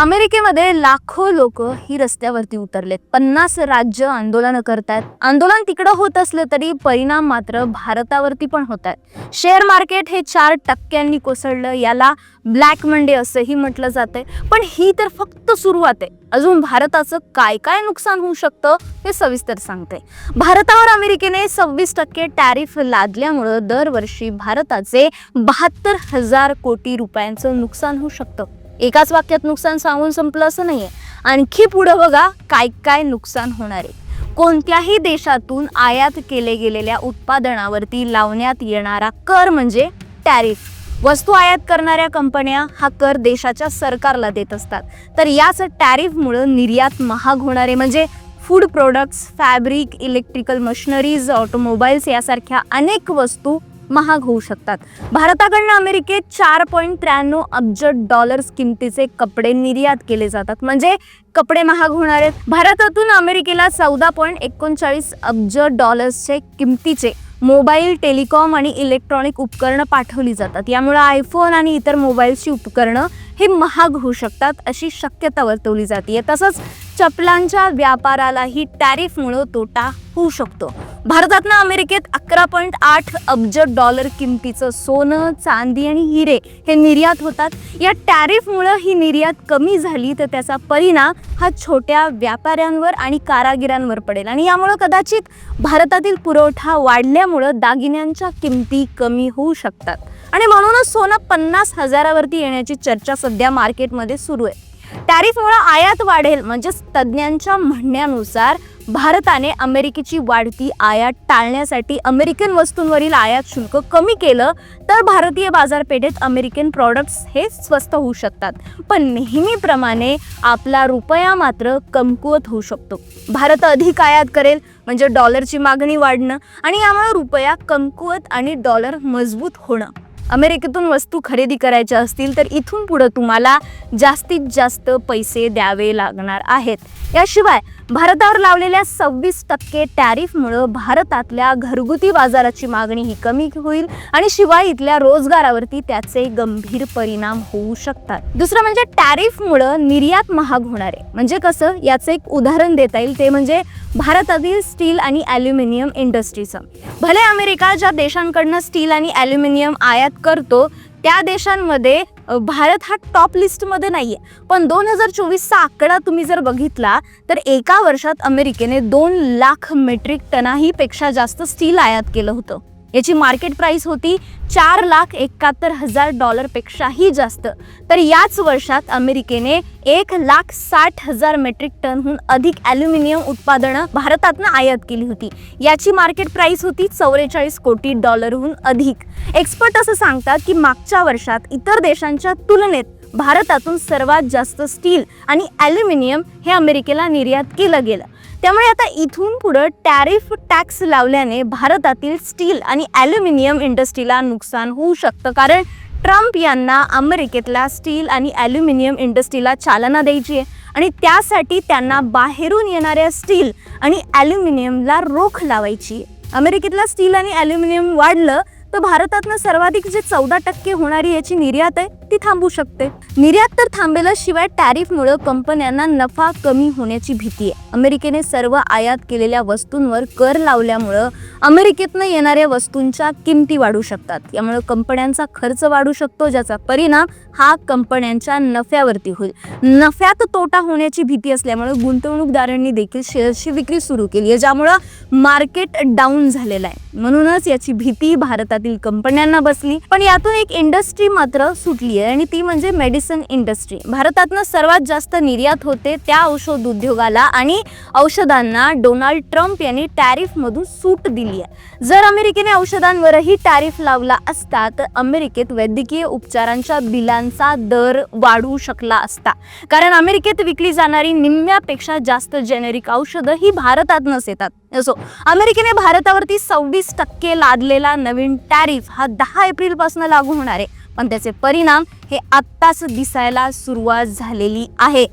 अमेरिकेमध्ये लाखो लोक ही रस्त्यावरती उतरलेत. पन्नास राज्य आंदोलन करतात आंदोलन तिकडं होत असलं तरी परिणाम मात्र भारतावरती पण होत आहेत शेअर मार्केट हे चार टक्क्यांनी कोसळलं याला ब्लॅक मंडे असंही म्हटलं जातंय. पण ही तर फक्त सुरुवात आहे. अजून भारताचं काय काय नुकसान होऊ शकतं हे सविस्तर सांगते भारतावर अमेरिकेने सव्वीस टक्के टॅरिफ लादल्यामुळं दरवर्षी भारताचे बहात्तर हजार कोटी रुपयांचं नुकसान होऊ शकतं. एकाच वाक्यात नुकसान सांगून संपलं असं नाही आहे आणखी पुढं बघा काय काय नुकसान होणार आहे. कोणत्याही देशातून आयात केले गेलेल्या उत्पादनावरती लावण्यात येणारा कर म्हणजे टॅरिफ. वस्तू आयात करणाऱ्या कंपन्या हा कर देशाच्या सरकारला देत असतात. तर याच टॅरिफमुळं निर्यात महाग होणारे म्हणजे food products fabric electrical machineries automobiles यासारख्या अनेक वस्तू महाग होऊ शकतात. भारताकडनं अमेरिकेत चार पॉईंट त्र्याण्णव अब्ज डॉलर्स किमतीचे कपडे निर्यात केले जातात. म्हणजे कपडे महाग होणार आहेत. भारतातून अमेरिकेला चौदा पॉईंट एकोणचाळीस अब्ज डॉलर्सचे किमतीचे मोबाईल टेलिकॉम आणि इलेक्ट्रॉनिक उपकरणं पाठवली जातात. यामुळे आयफोन आणि इतर मोबाईलची उपकरणं हे महाग होऊ शकतात अशी शक्यता वर्तवली जाते तसंच चपलांच्या व्यापारालाही टॅरिफमुळं तोटा होऊ शकतो. भारतातनं अमेरिकेत अकरा पॉईंट आठ अब्ज डॉलर किमतीचं सोनं चांदी आणि हिरे हे निर्यात होतात. या टॅरिफमुळं ही निर्यात कमी झाली तर त्याचा परिणाम हा छोट्या व्यापाऱ्यांवर आणि कारागिरांवर पडेल. आणि यामुळं कदाचित भारतातील पुरवठा वाढल्यामुळं दागिन्यांच्या किमती कमी होऊ शकतात. आणि म्हणूनच सोनं पन्नास हजारावरती येण्याची चर्चा सध्या मार्केटमध्ये सुरू आहे. टॅरिफमुळे आयात वाढेल. म्हणजेच तज्ज्ञांच्या म्हणण्यानुसार भारताने अमेरिकेची वाढती आयात टाळण्यासाठी अमेरिकन वस्तूंवरील आयात शुल्क कमी केलं तर भारतीय बाजारपेठेत अमेरिकन प्रॉडक्ट्स हे स्वस्त होऊ शकतात. पण नेहमीप्रमाणे आपला रुपया मात्र कमकुवत होऊ शकतो. भारत अधिक आयात करेल म्हणजे डॉलरची मागणी वाढणं आणि यामुळे रुपया कमकुवत आणि डॉलर मजबूत होणं. अमेरिकेतून वस्तू खरेदी करायच्या असतील तर इथून पुढं तुम्हाला जास्तीत जास्त पैसे द्यावे लागणार आहेत. याशिवाय भारतावर लावलेल्या सव्वीस टक्के टॅरिफमुळं भारतातल्या घरगुती बाजाराची मागणी ही कमी होईल आणि शिवाय इथल्या रोजगारावरती त्याचे गंभीर परिणाम होऊ शकतात. दुसरं म्हणजे टॅरिफमुळं निर्यात महाग होणार आहे. म्हणजे कसं? याचं एक उदाहरण देता येईल. ते म्हणजे भारतातील स्टील आणि ॲल्युमिनियम इंडस्ट्रीचं. भले अमेरिका ज्या देशांकडनं स्टील आणि ॲल्युमिनियम आयात करतो त्या देशांमध्ये भारत हा टॉप लिस्टमध्ये नाही आहे पण दोन हजार चोवीसचा आकडा तुम्ही जर बघितला तर एका वर्षात अमेरिकेने दोन लाख मेट्रिक टनाहीपेक्षा जास्त स्टील आयात केलं होतं. याची मार्केट प्राईस होती चार लाख एकाहत्तर हजार डॉलरपेक्षाही जास्त. तर याच वर्षात अमेरिकेने एक लाख साठ हजार मेट्रिक टनहून अधिक ॲल्युमिनियम उत्पादनं भारतातनं आयात केली होती. याची मार्केट प्राईस होती चौवेचाळीस कोटी डॉलरहून अधिक. एक्सपर्ट असं सांगतात की मागच्या वर्षात इतर देशांच्या तुलनेत भारतातून सर्वात जास्त स्टील आणि ॲल्युमिनियम हे अमेरिकेला निर्यात केलं गेलं. त्यामुळे आता इथून पुढं टॅरिफ टॅक्स लावल्याने भारतातील स्टील आणि ॲल्युमिनियम इंडस्ट्रीला नुकसान होऊ शकतं. कारण ट्रम्प यांना अमेरिकेतल्या स्टील आणि ॲल्युमिनियम इंडस्ट्रीला चालना द्यायची आहे आणि त्यासाठी त्यांना बाहेरून येणाऱ्या स्टील आणि ॲल्युमिनियमला रोख लावायची. अमेरिकेतला स्टील आणि ॲल्युमिनियम वाढलं तर भारतातनं सर्वाधिक जे चौदा टक्के होणारी याची निर्यात आहे ती थांबू शकते. निर्यात तर थांबेलच शिवाय टॅरिफमुळं कंपन्यांना नफा कमी होण्याची भीती आहे. अमेरिकेने सर्व आयात केलेल्या वस्तूंवर कर लावल्यामुळं अमेरिकेतनं येणाऱ्या वस्तूंच्या किमती वाढू शकतात. यामुळे कंपन्यांचा खर्च वाढू शकतो ज्याचा परिणाम हा कंपन्यांच्या नफ्यावरती होईल. नफ्यात तोटा होण्याची भीती असल्यामुळे गुंतवणूकदारांनी देखील शेअर्सची विक्री सुरू केली आहे ज्यामुळं मार्केट डाऊन झालेलं आहे. म्हणूनच याची भीती भारतात भारतातील कंपन्यांना बसली. पण यातून एक इंडस्ट्री मात्र सुटली आहे आणि ती म्हणजे मेडिसिन इंडस्ट्री. भारतातनं सर्वात जास्त निर्यात होते त्या औषध उद्योगाला आणि औषधांना डोनाल्ड ट्रम्प यांनी टॅरिफमधून सूट दिली आहे जर अमेरिकेने औषधांवरही टॅरिफ लावला असता तर अमेरिकेत वैद्यकीय उपचारांच्या बिलांचा दर वाढू शकला असता. कारण अमेरिकेत विकली जाणारी निम्म्यापेक्षा जास्त जेनेरिक औषधं ही भारतातनंच येतात. असो. अमेरिकेने भारतावरती सव्वीस टक्के लादलेला नवीन टॅरिफ हा दहा एप्रिलपासून लागू होणार आहे. पण त्याचे परिणाम हे आत्ताच दिसायला सुरुवात झालेली आहे.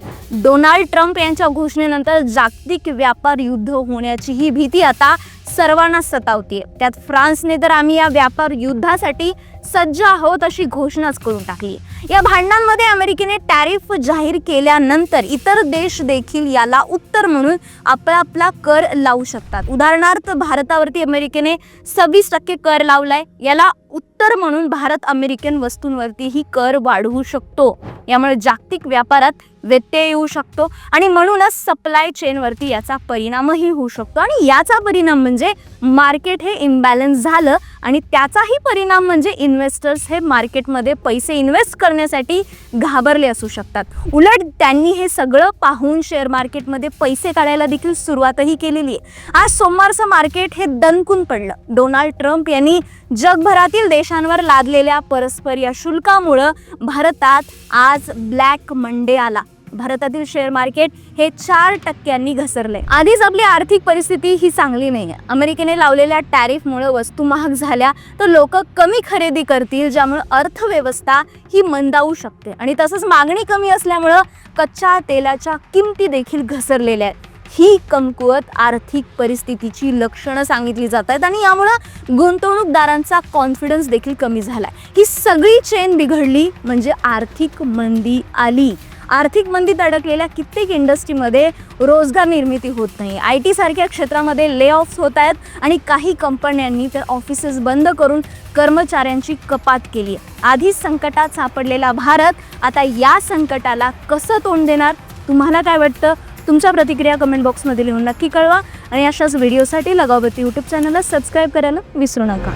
डोनाल्ड ट्रम्प यांच्या घोषणेनंतर जागतिक व्यापार युद्ध होण्याची ही भीती आता सर्वांना सतावतीये. त्यात फ्रान्सने तर आम्ही या व्यापार युद्धासाठी सज्ज आहोत अशी घोषणाच करून टाकली. या भांडणांमध्ये अमेरिकेने टॅरिफ जाहीर केल्यानंतर इतर देश देखील याला उत्तर म्हणून आपला आपला कर लावू शकतात. उदाहरणार्थ भारतावरती अमेरिकेने सव्वीस टक्के कर लावलाय. याला उत्तर म्हणून भारत अमेरिकन वस्तूंवरतीही कर वाढवू शकतो. यामुळे जागतिक व्यापारात व्यत्यय येऊ शकतो आणि म्हणूनच सप्लाय चेनवरती याचा परिणामही होऊ शकतो. आणि याचा परिणाम म्हणजे मार्केट हे इम्बॅलन्स झालं. आणि त्याचाही परिणाम म्हणजे इन्व्हेस्टर्स हे मार्केटमध्ये पैसे इन्व्हेस्ट करण्यासाठी घाबरले असू शकतात. उलट त्यांनी हे सगळं पाहून शेअर मार्केटमध्ये पैसे काढायला देखील सुरुवातही केलेली आहे. आज सोमवारचं मार्केट हे दणकून पडलं. डोनाल्ड ट्रम्प यांनी जगभरातील देशांवर लादलेल्या परस्पर या शुल्कामुळं भारतात आज ब्लॅक मंडे आला. भारतातील शेअर मार्केट हे चार टक्क्यांनी घसरले आधीच आपली आर्थिक परिस्थिती ही चांगली नाही आहे अमेरिकेने लावलेल्या टॅरिफमुळे वस्तू महाग झाल्या तर लोक कमी खरेदी करतील ज्यामुळे अर्थव्यवस्था ही मंदावू शकते. आणि तसंच मागणी कमी असल्यामुळं कच्च्या तेलाच्या किमती देखील घसरलेल्या आहेत. ही कमकुवत आर्थिक परिस्थितीची लक्षणं सांगितली जात आहेत आणि यामुळं गुंतवणूकदारांचा कॉन्फिडन्स देखील कमी झाला ही सगळी चेन बिघडली म्हणजे आर्थिक मंदी आली. आर्थिक मंदीत अडकलेल्या कित्येक इंडस्ट्रीमध्ये रोजगार निर्मिती होत नाही. आय टी सारख्या क्षेत्रामध्ये ले ऑफ्स होत आहेत आणि काही कंपन्यांनी तर ऑफिसेस बंद करून कर्मचाऱ्यांची कपात केली. आहे आधीच संकटात सापडलेला भारत आता या संकटाला कसं तोंड देणार? तुम्हाला काय वाटतं? तुमच्या प्रतिक्रिया कमेंट बॉक्समध्ये लिहून नक्की कळवा आणि अशाच व्हिडिओसाठी लगावती यूट्यूब चॅनलला सबस्क्राईब करायला विसरू नका.